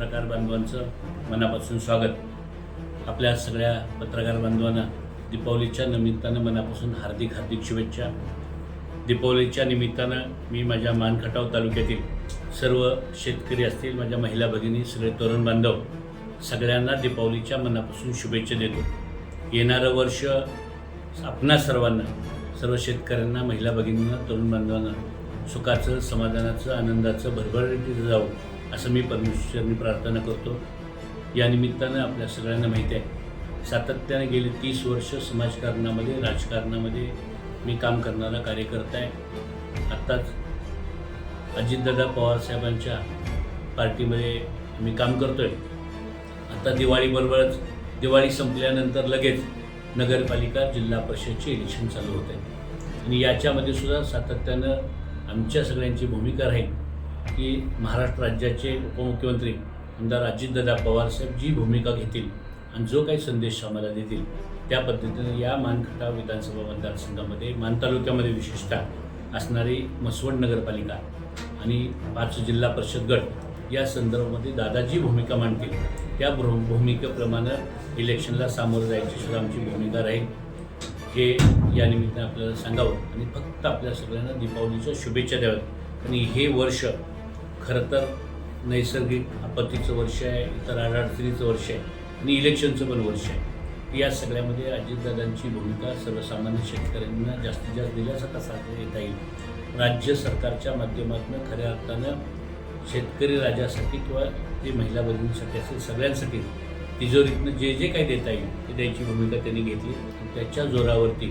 पत्रकार बांधवांचं मनापासून स्वागत. आपल्या सगळ्या पत्रकार बांधवांना दीपावलीच्या निमित्तानं मनापासून हार्दिक हार्दिक शुभेच्छा. दीपावलीच्या निमित्तानं मी माझ्या मानखटाव तालुक्यातील सर्व शेतकरी असतील माझ्या महिला भगिनी सगळे तरुण बांधव सगळ्यांना दीपावलीच्या मनापासून शुभेच्छा देतो. येणारं वर्ष आपणा सर्वांना सर्व शेतकऱ्यांना महिला भगिनींना तरुण बांधवांना सुखाचं समाधानाचं आनंदाचं भरभराटीचं जावं. असं मी परमेश्वरनी प्रार्थना करतो. या निमित्तानं आपल्या सगळ्यांना माहिती आहे सातत्याने गेली तीस वर्ष समाजकारणामध्ये राजकारणामध्ये मी काम करणारा कार्यकर्ता आहे. आत्ताच अजितदादा पवारसाहेबांच्या पार्टीमध्ये मी काम करतो आहे आता दिवाळीबरोबरच दिवाळी संपल्यानंतर लगेच नगरपालिका जिल्हा परिषदचे इलेक्शन चालू होत आहे. आणि याच्यामध्ये सुद्धा सातत्यानं आमच्या सगळ्यांची भूमिका राहील. की महाराष्ट्र राज्याचे उपमुख्यमंत्री आमदार अजितदादा पवारसाहेब जी भूमिका घेतील आणि जो काही संदेश आम्हाला देतील त्या पद्धतीनं या मानखटा विधानसभा मतदारसंघामध्ये मान तालुक्यामध्ये विशेषतः असणारी मसवड नगरपालिका आणि पाच जिल्हा परिषद गट या संदर्भामध्ये दादाजी भूमिका मांडतील. त्या भू भूमिकेप्रमाणे इलेक्शनला सामोरं जायची सुद्धा आमची भूमिका राहील. हे या निमित्तानं आपल्याला सांगावं. आणि फक्त आपल्या सगळ्यांना दीपावलीच्या शुभेच्छा द्याव्यात. आणि हे वर्ष खरं तर नैसर्गिक आपत्तीचं वर्ष आहे इतर अडचणीचं वर्ष आहे आणि इलेक्शनचं पण वर्ष आहे. या सगळ्यामध्ये अजितदादांची भूमिका सर्वसामान्य शेतकऱ्यांना जास्तीत जास्त दिलासा कसा येता येईल? राज्य सरकारच्या माध्यमातून खऱ्या अर्थानं शेतकरी राजासाठी किंवा जे महिला बहिणींसाठी असेल सगळ्यांसाठी तिजोरीतनं जे जे काही देता येईल ते द्यायची भूमिका त्यांनी घेतली. त्याच्या जोरावरती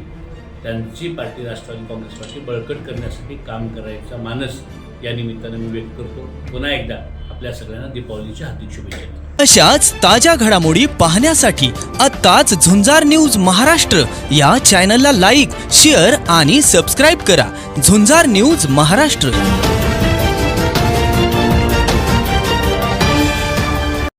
त्यांची पार्टी राष्ट्रवादी काँग्रेस पार्टी बळकट करण्यासाठी काम करायचा मानस या निमित्तानं मी व्यक्त करतो. पुन्हा एकदा आपल्या सगळ्यांना दीपावलीच्या हार्दिक शुभेच्छा अशाच ताज्या घडामोडी पाहण्यासाठी आत्ताच झुंजार न्यूज महाराष्ट्र या चॅनलला लाईक शेअर आणि सबस्क्राईब करा. झुंजार न्यूज महाराष्ट्र.